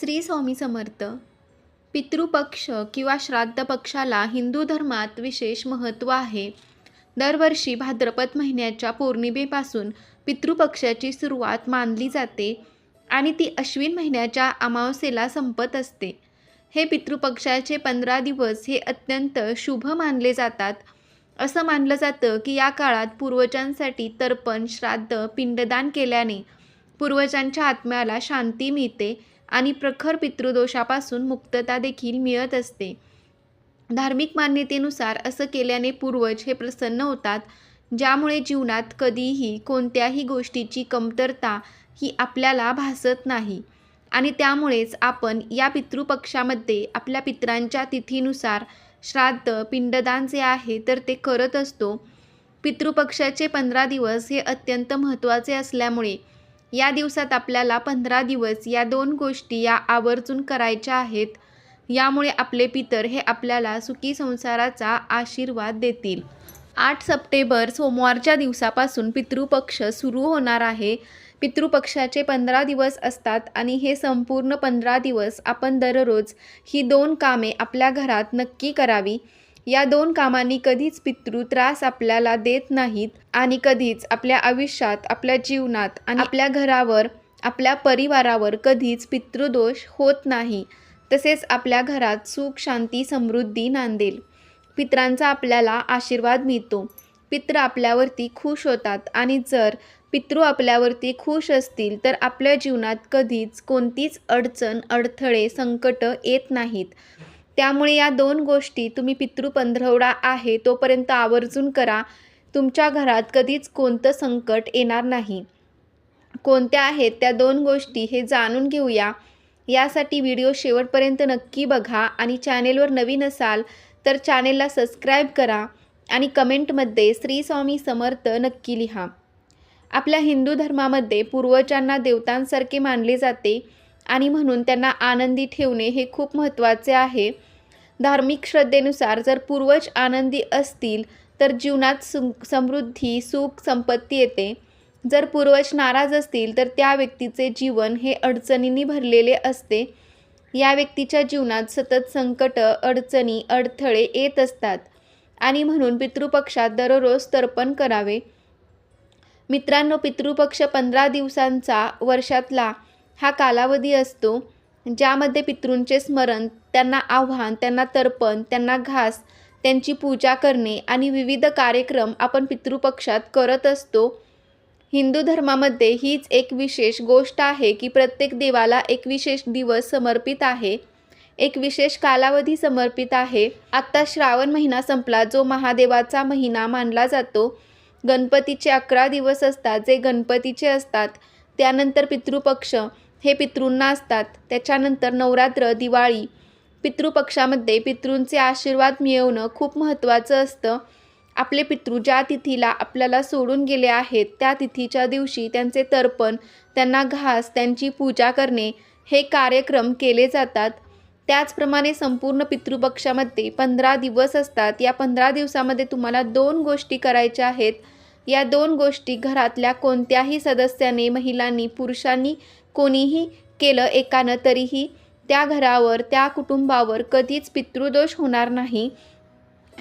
श्री स्वामी समर्थ पितृपक्ष किंवा श्राद्ध पक्षाला हिंदू धर्मात विशेष महत्त्व आहे. दरवर्षी भाद्रपद महिन्याच्या पौर्णिमेपासून पितृपक्षाची सुरुवात मानली जाते आणि ती अश्विन महिन्याच्या अमावस्येला संपत असते. हे पितृपक्षाचे पंधरा दिवस हे अत्यंत शुभ मानले जातात. असं मानलं जातं की या काळात पूर्वजांसाठी तर्पण श्राद्ध पिंडदान केल्याने पूर्वजांच्या आत्म्याला शांती मिळते आणि प्रखर पितृदोषापासून मुक्तता देखील मिळत असते. धार्मिक मान्यतेनुसार असं केल्याने पूर्वज हे प्रसन्न होतात ज्यामुळे जीवनात कधीही कोणत्याही गोष्टीची कमतरता ही आपल्याला भासत नाही. आणि त्यामुळेच आपण या पितृपक्षामध्ये आपल्या पितरांच्या तिथीनुसार श्राद्ध पिंडदान जे आहे तर ते करत असतो. पितृपक्षाचे पंधरा दिवस हे अत्यंत महत्त्वाचे असल्यामुळे या दिवसात आपल्याला पंधरा दिवस या दोन गोष्टी या आवर्जून करायच्या आहेत. यामुळे आपले पितर हे आपल्याला सुखी संसाराचा आशीर्वाद देतील. आठ सप्टेंबर सोमवारच्या दिवसापासून पितृपक्ष सुरू होणार आहे. पितृपक्षाचे पंधरा दिवस असतात आणि हे संपूर्ण पंधरा दिवस आपण दररोज ही दोन कामे आपल्या घरात नक्की करावी. या दोन कामांनी कधीच पितृ त्रास आपल्याला देत नाहीत आणि कधीच आपल्या आयुष्यात आपल्या जीवनात आणि आपल्या घरावर आपल्या परिवारावर कधीच पितृदोष होत नाही. तसेच आपल्या घरात सुख शांती समृद्धी नांदेल. पित्रांचा आपल्याला आशीर्वाद मिळतो. पित्र आपल्यावरती खुश होतात आणि जर पितृ आपल्यावरती खुश असतील तर आपल्या जीवनात कधीच कोणतीच अडचण अडथळे संकट येत नाहीत. त्यामुळे या दोन गोष्टी तुम्ही पितृ पंधरवडा आहे तोपर्यंत आवर्जून करा. तुमच्या घरात कधीच कोणतं संकट येणार नाही. कोणत्या आहेत त्या दोन गोष्टी हे जाणून घेऊया. यासाठी व्हिडिओ शेवटपर्यंत नक्की बघा आणि चॅनेलवर नवीन असाल तर चॅनेलला सबस्क्राईब करा आणि कमेंटमध्ये श्री स्वामी समर्थ नक्की लिहा. आपल्या हिंदू धर्मामध्ये पूर्वजांना देवतांसारखे मानले जाते. आणि म्हणून त्यांना आनंदी ठेवणे हे खूप महत्त्वाचे आहे. धार्मिक श्रद्धेनुसार जर पूर्वज आनंदी असतील तर जीवनात सु समृद्धी सुख संपत्ती येते. जर पूर्वज नाराज असतील तर त्या व्यक्तीचे जीवन हे अडचणींनी भरलेले असते. या व्यक्तीच्या जीवनात सतत संकट अडचणी अडथळे येत असतात आणि म्हणून पितृपक्षात दररोज तर्पण करावे. मित्रांनो पितृपक्ष पंधरा दिवसांचा वर्षातला हा कालावधी असतो ज्यामध्ये पितृंचे स्मरण त्यांना आव्हान त्यांना तर्पण त्यांना घास त्यांची पूजा करणे आणि विविध कार्यक्रम आपण पितृपक्षात करत असतो. हिंदू धर्मामध्ये हीच एक विशेष गोष्ट आहे की प्रत्येक देवाला एक विशेष दिवस समर्पित आहे. एक विशेष कालावधी समर्पित आहे. आत्ता श्रावण महिना संपला जो महादेवाचा महिना मानला जातो. गणपतीचे अकरा दिवस असतात जे गणपतीचे असतात त्यानंतर पितृपक्ष. हे पितृंना असतात. त्याच्यानंतर नवरात्र दिवाळी पितृपक्षामध्ये पितृंचे आशीर्वाद मिळवणं खूप महत्त्वाचं असतं. आपले पितृ ज्या तिथीला आपल्याला सोडून गेले आहेत त्या तिथीच्या दिवशी त्यांचे तर्पण त्यांना घास त्यांची पूजा करणे हे कार्यक्रम केले जातात. त्याचप्रमाणे संपूर्ण पितृपक्षामध्ये पंधरा दिवस असतात. या पंधरा दिवसामध्ये तुम्हाला दोन गोष्टी करायच्या आहेत. या दोन गोष्टी घरातल्या कोणत्याही सदस्याने महिलांनी पुरुषांनी कोणीही केलं एकानं तरीही त्या घरावर त्या कुटुंबावर कधीच पितृदोष होणार नाही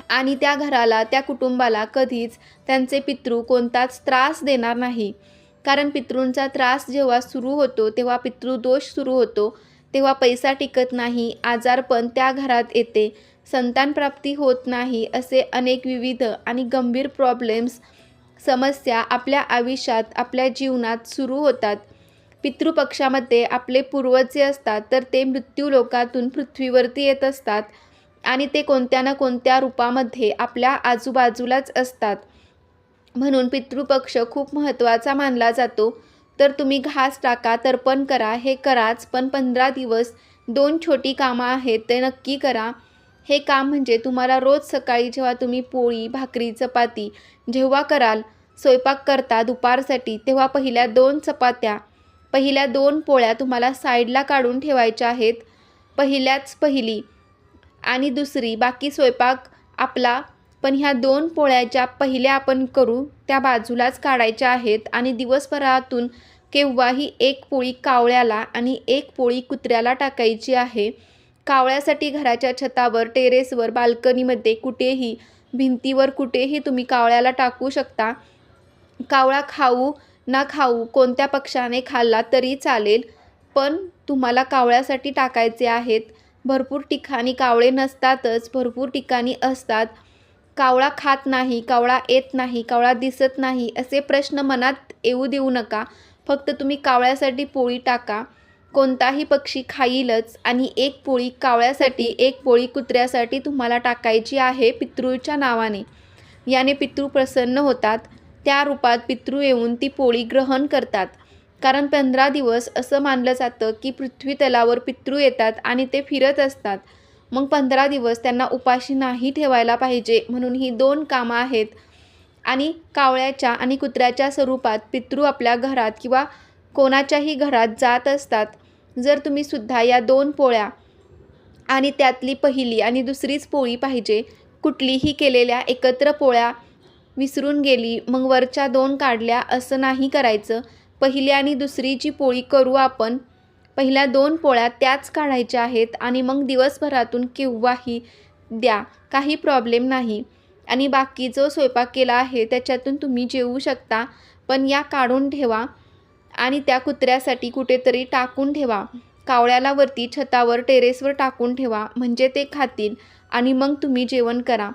आणि त्या घराला त्या कुटुंबाला कधीच त्यांचे पितृ कोणताच त्रास देणार नाही. कारण पितृंचा त्रास जेव्हा सुरू होतो तेव्हा पितृदोष सुरू होतो तेव्हा पैसा टिकत नाही आजारपण त्या घरात येते संतानप्राप्ती होत नाही असे अनेक विविध आणि गंभीर प्रॉब्लेम्स समस्या आपल्या आयुष्यात आपल्या जीवनात सुरू होतात. पितृपक्षामध्ये आपले पूर्वज जे असतात तर ते मृत्यूलोकातून पृथ्वीवरती येत असतात आणि ते कोणत्या ना कोणत्या रूपामध्ये आपल्या आजूबाजूलाच असतात. म्हणून पितृपक्ष खूप महत्त्वाचा मानला जातो. तर तुम्ही घास टाका तर्पण करा हे कराच पण पंधरा दिवस दोन छोटी कामं आहेत ते नक्की करा. हे काम म्हणजे तुम्हाला रोज सकाळी जेव्हा तुम्ही पोळी भाकरी चपाती जेव्हा कराल स्वयंपाक करता दुपारसाठी तेव्हा पहिल्या दोन चपात्या पहिल्या दोन पोळ्या तुम्हाला साईडला काढून ठेवायच्या आहेत. पहिल्याच पहिली आणि दुसरी बाकी स्वयंपाक आपला पण ह्या दोन पोळ्या ज्या पहिल्या आपण करू त्या बाजूलाच काढायच्या आहेत आणि दिवसभरातून केव्हाही एक पोळी कावळ्याला आणि एक पोळी कुत्र्याला टाकायची आहे. कावळ्यासाठी घराच्या छतावर टेरेसवर बाल्कनीमध्ये कुठेही भिंतीवर कुठेही तुम्ही कावळ्याला टाकू शकता. कावळा खाऊ ना खाऊ कोणत्या पक्षाने खाल्ला तरी चालेल पण तुम्हाला कावळ्यासाठी टाकायचे आहेत. भरपूर ठिकाणी कावळे नसतातच भरपूर ठिकाणी असतात. कावळा खात नाही कावळा येत नाही कावळा दिसत नाही असे प्रश्न मनात येऊ देऊ नका. फक्त तुम्ही कावळ्यासाठी पोळी टाका. कोणताही पक्षी खाईलच आणि एक पोळी कावळ्यासाठी एक पोळी कुत्र्यासाठी तुम्हाला टाकायची आहे पितृच्या नावाने. याने पितृ प्रसन्न होतात. त्या रूपात पितृ येऊन ती पोळी ग्रहण करतात. कारण पंधरा दिवस असं मानलं जातं की पृथ्वी तलावर पितृ येतात आणि ते फिरत असतात. मग पंधरा दिवस त्यांना उपाशी नाही ठेवायला पाहिजे म्हणून ही दोन कामं आहेत. आणि कावळ्याच्या आणि कुत्र्याच्या स्वरूपात पितृ आपल्या घरात किंवा कोणाच्याही घरात जात असतात. जर तुम्ही सुद्धा या दोन पोळ्या आणि त्यातली पहिली आणि दुसरीच पोळी पाहिजे कुठलीही केलेल्या एकत्र पोळ्या विसरून गेली मग वरच्या दोन काढल्या असं नाही करायचं. पहिली आणि दुसरी जी पोळी करू आपण पहिल्या दोन पोळ्या त्याच काढायच्या आहेत आणि मग दिवसभरातून केव्हाही द्या काही प्रॉब्लेम नाही. आणि बाकी जो स्वयंपाक केला आहे त्याच्यातून तुम्ही जेवू शकता पण या काढून ठेवा. आणि त्या कुत्र्यासाठी कुठेतरी टाकून ठेवा. कावळ्याला वरती छतावर टेरेसवर टाकून ठेवा. म्हणजे ते खातील आणि मग तुम्ही जेवण करा.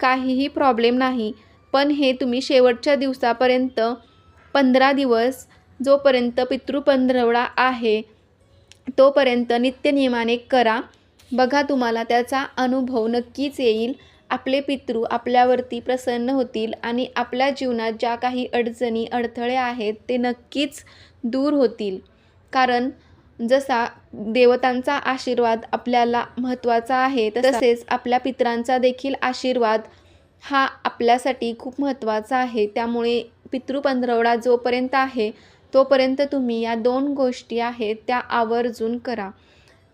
काहीही प्रॉब्लेम नाही. पण हे तुम्ही शेवटच्या दिवसापर्यंत पंधरा दिवस जोपर्यंत पितृपंधरवडा आहे तोपर्यंत नित्यनियमाने करा. बघा तुम्हाला त्याचा अनुभव नक्कीच येईल. आपले पितृ आपल्यावरती प्रसन्न होतील आणि आपल्या जीवनात ज्या काही अडचणी अडथळे आहेत ते नक्कीच दूर होतील. कारण जसा देवतांचा आशीर्वाद आपल्याला महत्त्वाचा आहे तसेच आपल्या पितरांचा देखील आशीर्वाद हा आपल्यासाठी खूप महत्त्वाचा आहे. त्यामुळे पितृपंधरवडा जोपर्यंत आहे तोपर्यंत तुम्ही या दोन गोष्टी आहेत त्या आवर्जून करा.